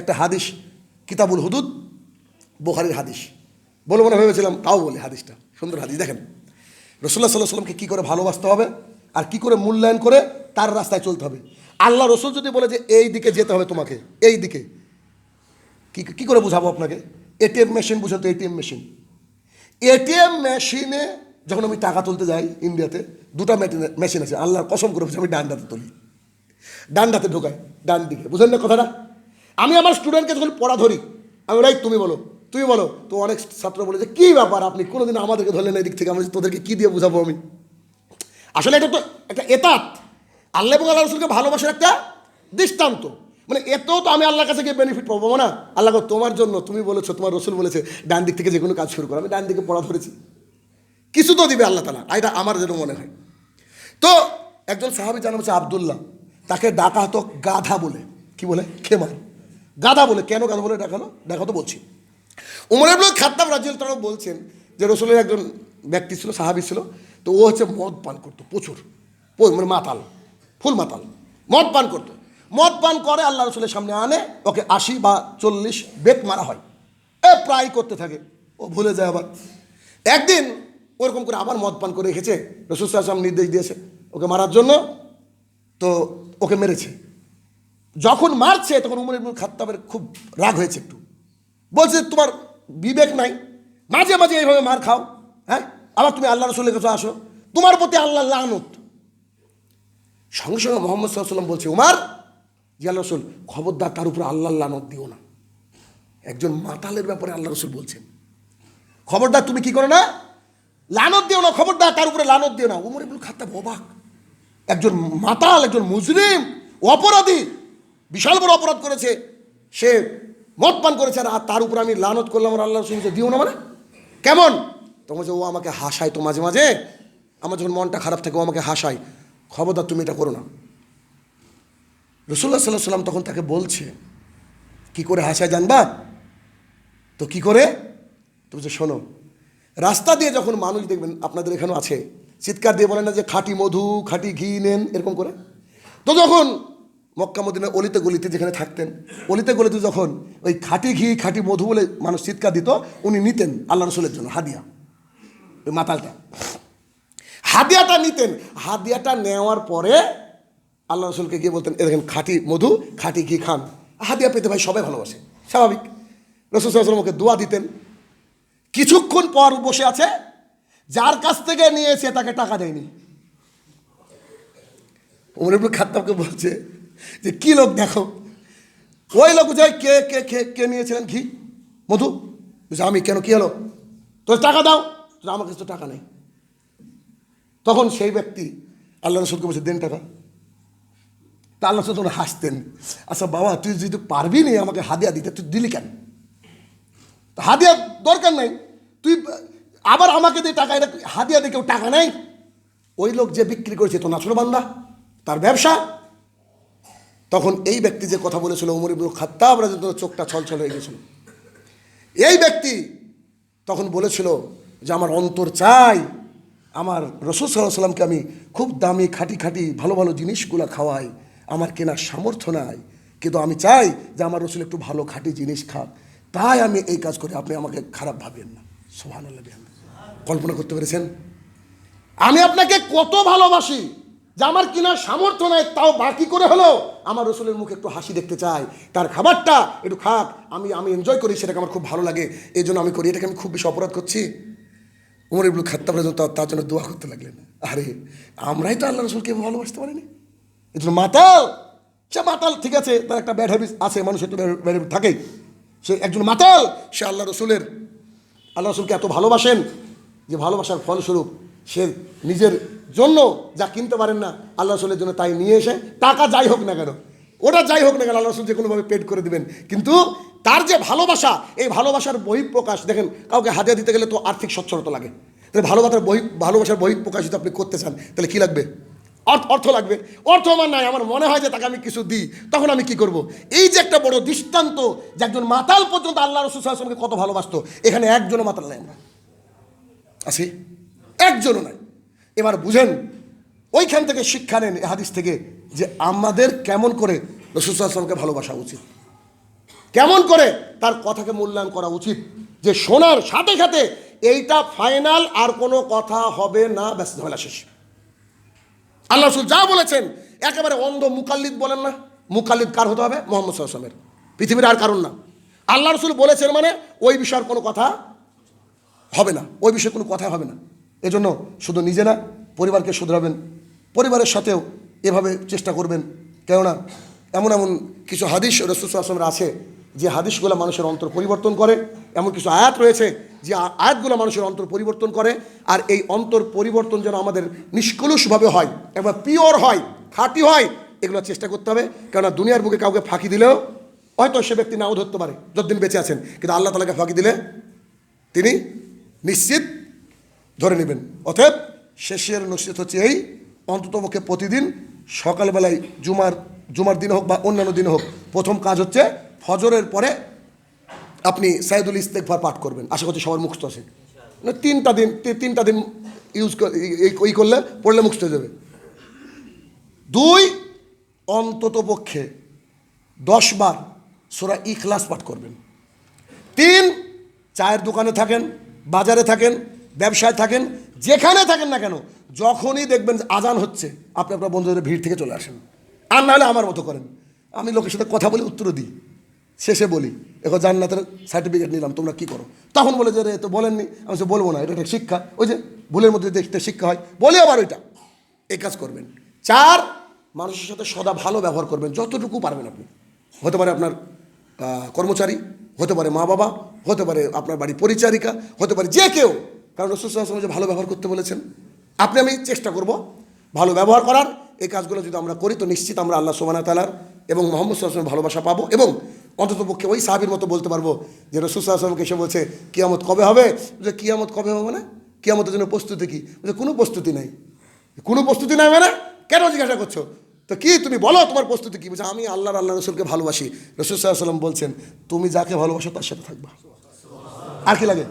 একটা হাদিস, কিতাবুল হুদুদ, বোখারির হাদিস। বলব না ভেবেছিলাম, তাও বলি হাদিসটা। সুন্দর হাদিস, দেখেন। রসুল্লাহ সাল্লাহ সাল্লামকে কী করে ভালোবাসতে হবে আর কি করে মূল্যায়ন করে তার রাস্তায় চলতে হবে। আল্লাহ রসুল যদি বলে যে, এই দিকে যেতে হবে তোমাকে, এই দিকে, কি কি করে বুঝাবো আপনাকে? এটিএম মেশিন বুঝাতো এটিএম মেশিন। এটিএম মেশিনে যখন আমি টাকা তুলতে যাই ইন্ডিয়াতে, দুটা মেশিন আছে, আল্লাহর কসম করে আমি ডান্ডাতে তুলি। ডান্ডাতে ঢোকাই ডান দিকে। বুঝলেন না কথাটা? আমি আমার স্টুডেন্টকে যখন পড়া ধরি, আমি রাইট তুমি বলো তুমি বলো। তো অনেক ছাত্র বলে যে, কী ব্যাপার? আপনি কোনোদিন আমাদেরকে ধরলেন এই দিক থেকে? আমি তোদেরকে কী দিয়ে বুঝাবো আমি? আসলে এটা তো একটা এতাত। আল্লাহ এবং আল্লাহ রসুলকে ভালোবাসার একটা দৃষ্টান্ত। মানে এতেও তো আমি আল্লাহর কাছে গিয়ে বেনিফিট পাবো না? আল্লাহ তোমার জন্য, তুমি বলেছ, তোমার রসুল বলেছে, ডান দিক থেকে যে কোনো কাজ শুরু করো। আমি ডান দিকে পড়া ধরেছি। কিছু তো দিবে আল্লাহ তালা এটা আমার যেন মনে হয়। তো একজন সাহাবি জানা হচ্ছে আবদুল্লাহ, তাকে ডাকা হতো গাধা বলে। কি বলে? খেমার গাধা বলে, কেন গাধা বলে ডাকানো? দেখা তো বলছি। উমর ইবনুল খাত্তাব রাজিয়াল তারা বলছেন যে রসুলের একজন ব্যক্তি ছিল, সাহাবি ছিল, তো ও হচ্ছে মদ পান করতো, প্রচুর। মানে মাতাল, ফুল মাতাল। মদ পান করতো। মদ পান করে আল্লাহ রসুলের সামনে আনে, ওকে আশি বা চল্লিশ বেত মারা হয়। এ প্রায় করতে থাকে। ও ভুলে যায় আবার। একদিন ওরকম করে আবার মদ পান করে রেখেছে, রসুল সাল্লাম নির্দেশ দিয়েছে ওকে মারার জন্য, তো ওকে মেরেছে। যখন মারছে, তখন উমর ইবনুল খাত্তাবের খুব রাগ হয়েছে একটু। বলছে, তোমার বিবেক নাই। মাঝে মাঝে এইভাবে মার খাও। হ্যাঁ? আবার তুমি আল্লাহ রসুলের কাছে আসো। তোমার প্রতি আল্লাহ লানত। সঙ্গে সঙ্গে মোহাম্মদ সাল্লাম বলছে, উমার জি আল্লাহ রসুল, খবরদার, তার উপরে আল্লাহ লানত দিও না। একজন মাতালের ব্যাপারে আল্লাহ রসুল বলছেন। খবরদার, তুমি কি করো না? লানত দিও না, খবরদার, তার উপরে লানত দিও না। উমর ইবনুল খাত্তাব অবাক। একজন মাতাল, একজন মুসলিম অপরাধী বিশাল বড় অপরাধ করেছে। সে মদ পান করেছে আর তার উপর আমি লানত করলাম আর আল্লাহ শুনছে দিও না মানে? কেমন? তখন যে ও আমাকে হাসায় তো মাঝে মাঝে। আমার যখন মনটা খারাপ থাকে, ও আমাকে হাসায়। খবরদার, তুমি এটা করো না। রসুল্লাহ সাল্লাহ সাল্লাম তখন তাকে বলছে, কি করে হাসায় জানবা? তো কি করে? তুমি যে শোনো, রাস্তা দিয়ে যখন মানুষ দেখবেন, আপনাদের এখানেও আছে, চিৎকার দিয়ে বলেন না যে, খাঁটি মধু, খাঁটি ঘি নেন, এরকম করে। তো যখন মক্কা মদিনা অলিতে গলিতে যেখানে থাকতেন। অলিতে গলিতে যখন ওই খাঁটি ঘি, খাঁটি মধু বলে মানুষ চিৎকার দিত, উনি নিতেন আল্লাহ রসুলের জন্য হাদিয়া। ওই মাতালটা। হাদিয়াটা নিতেন। হাদিয়াটা নেওয়ার পরে আল্লাহ রসুলকে গিয়ে বলতেন, এ দেখেন, খাঁটি মধু, খাঁটি ঘি খান। হাদিয়া পেতে ভাই সবাই ভালোবাসে। স্বাভাবিক। রসুল সাল্লাম ওকে দোয়া দিতেন। কিছুক্ষণ পর বসে আছে, যার কাছ থেকে নিয়েছে তাকে টাকা দেয়নি। উমর খাত্তাবকে বলছে যে কি লোক দেখো? ওই লোক বুঝায় কে কে কে কে নিয়েছিলেন ঘি? মধু? বলছে আমি কেন, কি হলো? তো টাকা দাও। আমার কাছে তো টাকা নেই। তখন সেই ব্যক্তি আল্লাহ রসুলকে বলছে, দেন টাকা। তা আল্লাহ রসুল হাসতেন। আচ্ছা বাবা, তুই যদি পারবি নি আমাকে হাদিয়া দিতে, তুই দিলি কেন? হাদিয়া দরকার নাই। তুই আবার আমাকে দিয়ে টাকা, এটা হাদিয়া দিয়ে কেউ টাকা নেই ওই লোক যে বিক্রি করেছে, তো নাচলো বান্দা। তার ব্যবসা। তখন এই ব্যক্তি যে কথা বলেছিল উমর ইবুল খাত্তাব রাজেন্দ্র চোখটা ছলছল হয়ে গেছিল এই ব্যক্তি তখন বলেছিল যে, আমার অন্তর চাই, আমার রসুল সাল্লাহ সাল্লামকে আমি খুব দামি, খাঁটি খাঁটি, ভালো ভালো জিনিসগুলো খাওয়াই। আমার কেনার সামর্থ্য নাই, কিন্তু আমি চাই যে, আমার রসুল একটু ভালো, খাঁটি জিনিস খাক। তাই আমি এই কাজ করি, আপনি আমাকে খারাপ ভাবেন না। সোহান কল্পনা করতে পেরেছেন? আমি আপনাকে কত ভালোবাসি যে আমার কেনার সামর্থ্য নাই, তাও বাকি করে হলো? আমার রসুলের মুখে একটু হাসি দেখতে চাই। তার খাবারটা একটু খাক, আমি আমি এনজয় করি, সেটাকে আমার খুব ভালো লাগে। এই জন্য আমি করি, এটাকে আমি খুব বেশি অপরাধ করছি। উমর ইবুল খাত্তাব রাজন তার জন্য দোয়া করতে লাগলেন। আরে, আমরাই তো আল্লাহ রসুলকে ভালোবাসতে পারিনি। এই জন্য মাতাল, সে মাতাল, ঠিক আছে, তার একটা ব্যাড হ্যাবিট আছে, মানুষের তো ব্যাড হ্যাবিট থাকেই। সে একজন মাতাল, সে আল্লাহ রসুলের। আল্লাহ রসুলকে এত ভালোবাসেন যে ভালোবাসার ফলস্বরূপ সে নিজের জন্য যা কিনতে পারেন না, আল্লাহ রসুলের জন্য তাই নিয়ে এসে, টাকা যাই হোক না কেন, ওটা যাই হোক না কেন, আল্লাহ রসুল যে কোনোভাবে পেড করে দিবেন। কিন্তু তার যে ভালোবাসা, এই ভালোবাসার বহিঃপ্রকাশ, দেখেন, কাউকে হাতে দিতে গেলে তো আর্থিক সচ্ছলতা লাগে। তাহলে ভালোবাসার বহি, ভালোবাসার বহিঃপ্রকাশ যদি আপনি করতে চান, তাহলে কী লাগবে? অর্থ অর্থ লাগবে। অর্থ আমার নাই, আমার মনে হয় যে তাকে আমি কিছু দিই, তখন আমি কি করব? এই যে একটা বড় দৃষ্টান্ত যে একজন মাতাল পর্যন্ত আল্লাহ রসুল সাল্লামকে কত ভালোবাসতো, এখানে একজনও মাতাল নাই। আমরা আছি? একজনও নাই। এবার বুঝেন, ওইখান থেকে শিক্ষা নেন হাদিস থেকে যে আমাদের কেমন করে রসুল সাল্লামকে ভালোবাসা উচিত। কেমন করে তার কথাকে মূল্যায়ন করা উচিত। যে শোনার সাথে সাথে এইটা ফাইনাল আর কোনো কথা হবে না, ব্যাস ঝামেলা শেষ। আল্লাহ রসুল যা বলেছেন, একেবারে অন্ধ মুকাল্লিদ বলেন না। মুকাল্লিদ কার হতে হবে? মোহাম্মদ সাল্লামের পৃথিবীর আর কারণ না। আল্লাহ রসুল বলেছেন মানে ওই বিষয়ের কোনো কথা হবে না। ওই বিষয়ে কোনো কথা হবে না। এজন্য শুধু নিজে না পরিবারকে শুধরাবেন, পরিবারের সাথেও এভাবে চেষ্টা করবেন। কেননা এমন এমন কিছু হাদিস রসুল আসলামের আছে, যে হাদিসগুলো মানুষের অন্তর পরিবর্তন করে, এমন কিছু আয়াত রয়েছে যে আয়াতগুলো মানুষের অন্তর পরিবর্তন করে, আর এই অন্তর পরিবর্তন যেন আমাদের নিষ্কলুষভাবে হয়, একবার পিওর হয়, খাঁটি হয়, এগুলো চেষ্টা করতে হবে। কেননা দুনিয়ার বুকে কাউকে ফাঁকি দিলেও হয়তো সে ব্যক্তি নাও ধরতে পারে, যতদিন বেঁচে আছেন। কিন্তু আল্লাহ তালাকে ফাঁকি দিলে তিনি নিশ্চিত ধরে নেবেন। অতএব শেষের নসিহত হচ্ছে এই অন্ততপক্ষে প্রতিদিন সকালবেলায় জুমার জুমার দিন হোক বা অন্যান্য দিন হোক, প্রথম কাজ হচ্ছে ফজরের পরে আপনি সাইদুল ইস্তেকভার পাঠ করবেন। আশা করছি সবার মুখস্থ আছে। তিনটা দিন তিনটা দিন ইউজ ই করলে পড়লে মুখস্থ হয়ে যাবে। দুই, অন্তত পক্ষে দশ বার সোরা ইখলাস পাঠ করবেন। তিন, চায়ের দোকানে থাকেন, বাজারে থাকেন ব্যবসায় থাকেন, যেখানে থাকেন না কেন, যখনই দেখবেন আজান হচ্ছে, আপনি আপনার বন্ধুদের ভিড় থেকে চলে আসেন। আর নাহলে আমার মতো করেন। আমি লোকের সাথে কথা বলে উত্তর দিই। শেষে বলি এখন জান্নাতের সার্টিফিকেট নিলাম, তোমরা কি করো? তখন বলে যে, রে তো বলেননি, আমি সে বলব না, এটা একটা শিক্ষা। ওই যে ভুলের মধ্যে দেখতে শিক্ষা হয়, বলি আবার ওইটা। এই কাজ করবেন। চার, মানুষের সাথে সদা ভালো ব্যবহার করবেন, যতটুকু পারবেন আপনি। হতে পারে আপনার কর্মচারী, হতে পারে মা বাবা হতে পারে আপনার বাড়ির পরিচারিকা, হতে পারে যে কেউ। কারণ রসুল সাল্লাল্লাহু আলাইহি যে ভালো ব্যবহার করতে বলেছেন, আপনি আমি চেষ্টা করব ভালো ব্যবহার করার। এই কাজগুলো যদি আমরা করি, তো নিশ্চিত আমরা আল্লাহ সোমানা তালার এবং মোহাম্মদ সাল্লামের ভালোবাসা পাবো এবং অন্তত পক্ষে ওই সাহাবির মতো বলতে পারব যে রসুল সাল্লামকে এসে বলছে, কিয়ামত কবে হবে? যে কিয়ামত কবে হবে মানে? কিয়ামতের জন্য প্রস্তুতি কি? বলছে, কোনো প্রস্তুতি নেই। কোনো প্রস্তুতি নাই মানে? কেন জিজ্ঞাসা করছ? তো কি তুমি বলো তোমার প্রস্তুতি কি? বলছে, আমি আল্লাহর আল্লাহ রসুলকে ভালোবাসি। রসুল সাল্লাহ সাল্লাম বলছেন, তুমি যাকে ভালোবাসো তার সাথে থাকবা। আর কি লাগে?